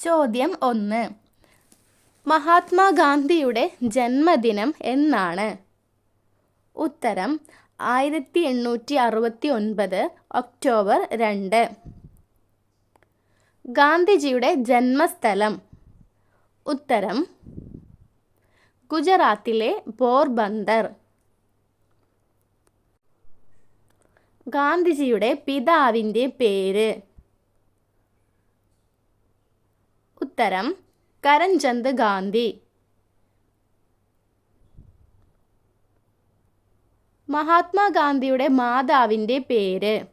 ചോദ്യം ഒന്ന്. മഹാത്മാഗാന്ധിയുടെ ജന്മദിനം എന്നാണ്. ഉത്തരം ആയിരത്തി എണ്ണൂറ്റി അറുപത്തി ഒൻപത് ഒക്ടോബർ രണ്ട്. ഗാന്ധിജിയുടെ ജന്മസ്ഥലം. ഉത്തരം ഗുജറാത്തിലെ പോർബന്ദർ. ഗാന്ധിജിയുടെ പിതാവിന്റെ പേര്. ഉത്തരം കരംചന്ദ് ഗാന്ധി. മഹാത്മാഗാന്ധിയുടെ മാതാവിന്റെ പേര്.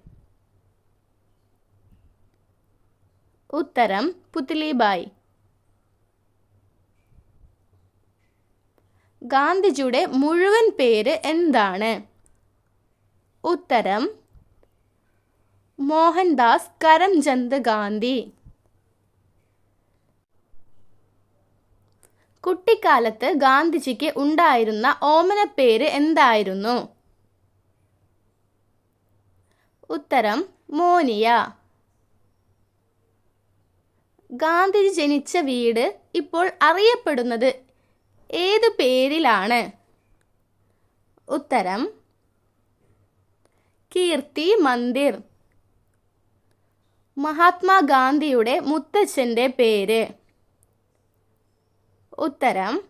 ഉത്തരം പുത്ലിബായ്. ഗാന്ധിജിയുടെ മുഴുവൻ പേര് എന്താണ്? ഉത്തരം മോഹൻദാസ് കരംചന്ദ് ഗാന്ധി. കുട്ടിക്കാലത്ത് ഗാന്ധിജിക്ക് ഉണ്ടായിരുന്ന ഓമന പേര് എന്തായിരുന്നു? ഉത്തരം മോനിയ. ഗാന്ധിജി ജനിച്ച വീട് ഇപ്പോൾ അറിയപ്പെടുന്നത് ഏത് പേരിലാണ്? ഉത്തരം കീർത്തി മന്ദിർ. മഹാത്മാഗാന്ധിയുടെ മുത്തച്ഛന്റെ പേര്. ഉത്തരം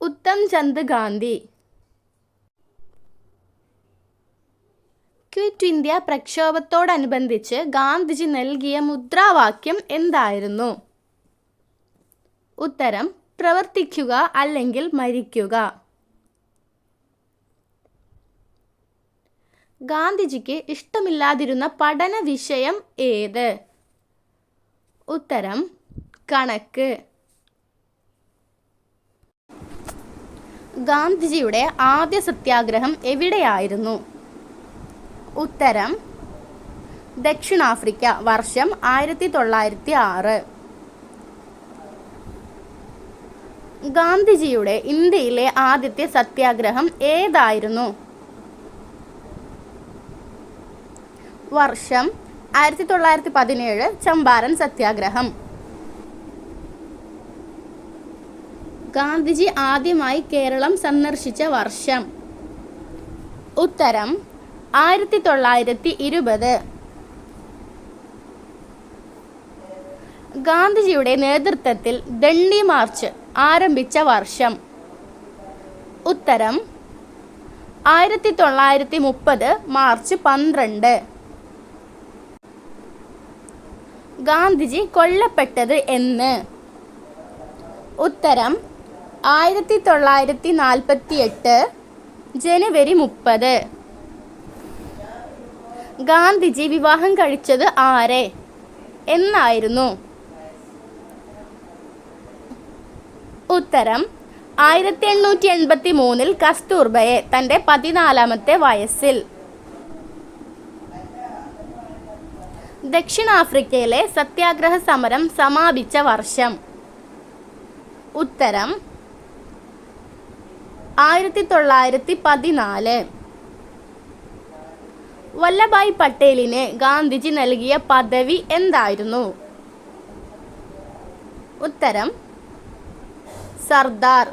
ഉത്തം ചന്ദ് ഗാന്ധി. ക്വിറ്റ് ഇന്ത്യ പ്രക്ഷോഭത്തോടനുബന്ധിച്ച് ഗാന്ധിജി നൽകിയ മുദ്രാവാക്യം എന്തായിരുന്നു? ഉത്തരം പ്രവർത്തിക്കുക അല്ലെങ്കിൽ മരിക്കുക. ഗാന്ധിജിക്ക് ഇഷ്ടമില്ലാതിരുന്ന പഠന വിഷയം ഏത്? ഉത്തരം കണക്ക്. ഗാന്ധിജിയുടെ ആദ്യ സത്യാഗ്രഹം എവിടെയായിരുന്നു? ഉത്തരം ദക്ഷിണാഫ്രിക്ക വർഷം ആയിരത്തി തൊള്ളായിരത്തി ആറ് ഗാന്ധിജിയുടെ ഇന്ത്യയിലെ ആദ്യത്തെ സത്യാഗ്രഹം ഏതായിരുന്നു? വർഷം ആയിരത്തി തൊള്ളായിരത്തി പതിനേഴ് ചമ്പാരൻ സത്യാഗ്രഹം. ഗാന്ധിജി ആദ്യമായി കേരളം സന്ദർശിച്ച വർഷം. ഉത്തരം ആയിരത്തി തൊള്ളായിരത്തി ഇരുപത് ഗാന്ധിജിയുടെ നേതൃത്വത്തിൽ ദണ്ഡി മാർച്ച് ആരംഭിച്ച വർഷം. ഉത്തരം ആയിരത്തി തൊള്ളായിരത്തി മുപ്പത് മാർച്ച് പന്ത്രണ്ട്. ഗാന്ധിജി കൊല്ലപ്പെട്ടത് എന്ന്. ഉത്തരം ആയിരത്തി തൊള്ളായിരത്തി നാൽപ്പത്തി എട്ട് ജനുവരി മുപ്പത്. ഗാന്ധിജി വിവാഹം കഴിച്ചത് ആരെ? എന്നായിരുന്നു. ഉത്തരം ആയിരത്തി എണ്ണൂറ്റി എൺപത്തി മൂന്നിൽ കസ്തൂർബയെ തന്റെ പതിനാലാമത്തെ വയസ്സിൽ. ദക്ഷിണാഫ്രിക്കയിലെ സത്യാഗ്രഹ സമരം സമാപിച്ച വർഷം. ഉത്തരം ആയിരത്തി തൊള്ളായിരത്തി പതിനാല് വല്ലഭായ് പട്ടേലിന് ഗാന്ധിജി നൽകിയ പദവി എന്തായിരുന്നു? ഉത്തരം സർദാർ.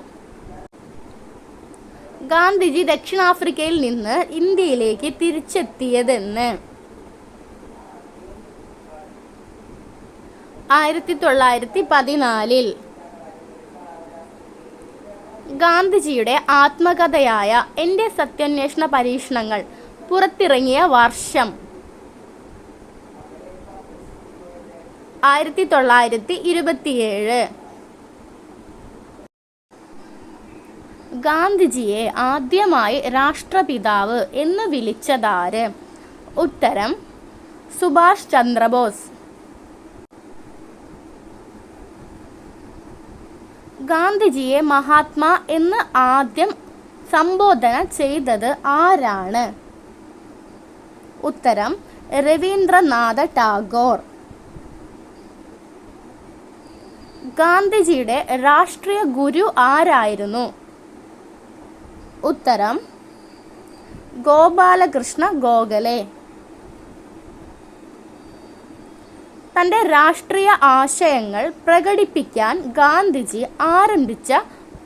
ഗാന്ധിജി ദക്ഷിണാഫ്രിക്കയിൽ നിന്ന് ഇന്ത്യയിലേക്ക് തിരിച്ചെത്തിയതെന്ന്. ആയിരത്തി തൊള്ളായിരത്തി പതിനാലിൽ ഗാന്ധിജിയുടെ ആത്മകഥയായ എന്റെ സത്യാന്വേഷണ പരീക്ഷണങ്ങൾ പുറത്തിറങ്ങിയ വർഷം. ആയിരത്തി തൊള്ളായിരത്തി ഇരുപത്തിയേഴ്. ഗാന്ധിജിയെ ആദ്യമായി രാഷ്ട്രപിതാവ് എന്ന് വിളിച്ചതാര്? ഉത്തരം സുഭാഷ് ചന്ദ്രബോസ്. ഗാന്ധിജിയെ മഹാത്മാ എന്ന് ആദ്യം സംബോധന ചെയ്തത് ആരാണ്? ഉത്തരം രവീന്ദ്രനാഥ ടാഗോർ. ഗാന്ധിജിയുടെ രാഷ്ട്രീയ ഗുരു ആരായിരുന്നു? ഉത്തരം ഗോപാലകൃഷ്ണ ഗോഖലെ. തന്റെ രാഷ്ട്രീയ ആശയങ്ങൾ പ്രകടിപ്പിക്കാൻ ഗാന്ധിജി ആരംഭിച്ച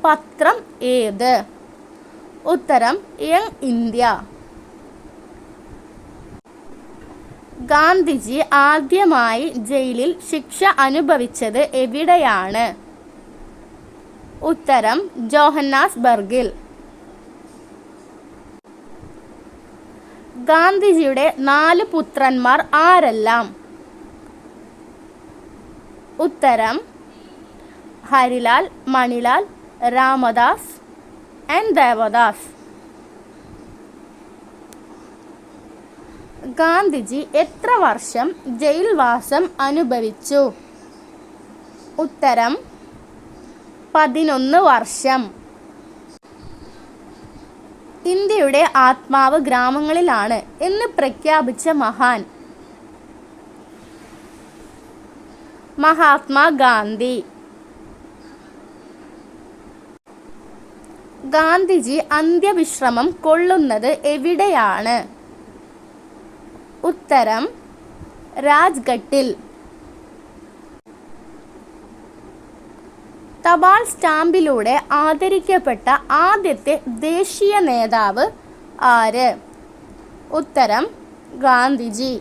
പത്രം ഏത്? ഉത്തരം യങ് ഇന്ത്യ. ഗാന്ധിജി ആദ്യമായി ജയിലിൽ ശിക്ഷ അനുഭവിച്ചത് എവിടെയാണ്? ഉത്തരം ജോഹന്നാസ്ബർഗിൽ. ഗാന്ധിജിയുടെ നാല് പുത്രന്മാർ ആരെല്ലാം? ഉത്തരം ഹരിലാൽ മണിലാൽ രാമദാസ് ആൻഡ് ദേവദാസ്. ഗാന്ധിജി എത്ര വർഷം ജയിൽവാസം അനുഭവിച്ചു? ഉത്തരം പതിനൊന്ന് വർഷം. ഇന്ത്യയുടെ ആത്മാവ് ഗ്രാമങ്ങളിലാണ് എന്ന് പ്രഖ്യാപിച്ച മഹാൻ മഹാത്മാഗാന്ധി ഗാന്ധിജി അന്ത്യവിശ്രമം കൊള്ളുന്നത് എവിടെയാണ്? ഉത്തരം രാജ്ഘട്ടിൽ. തപാൽ സ്റ്റാമ്പിലൂടെ ആദരിക്കപ്പെട്ട ആദ്യത്തെ ദേശീയ നേതാവ് ആര്? ഉത്തരം ഗാന്ധിജി.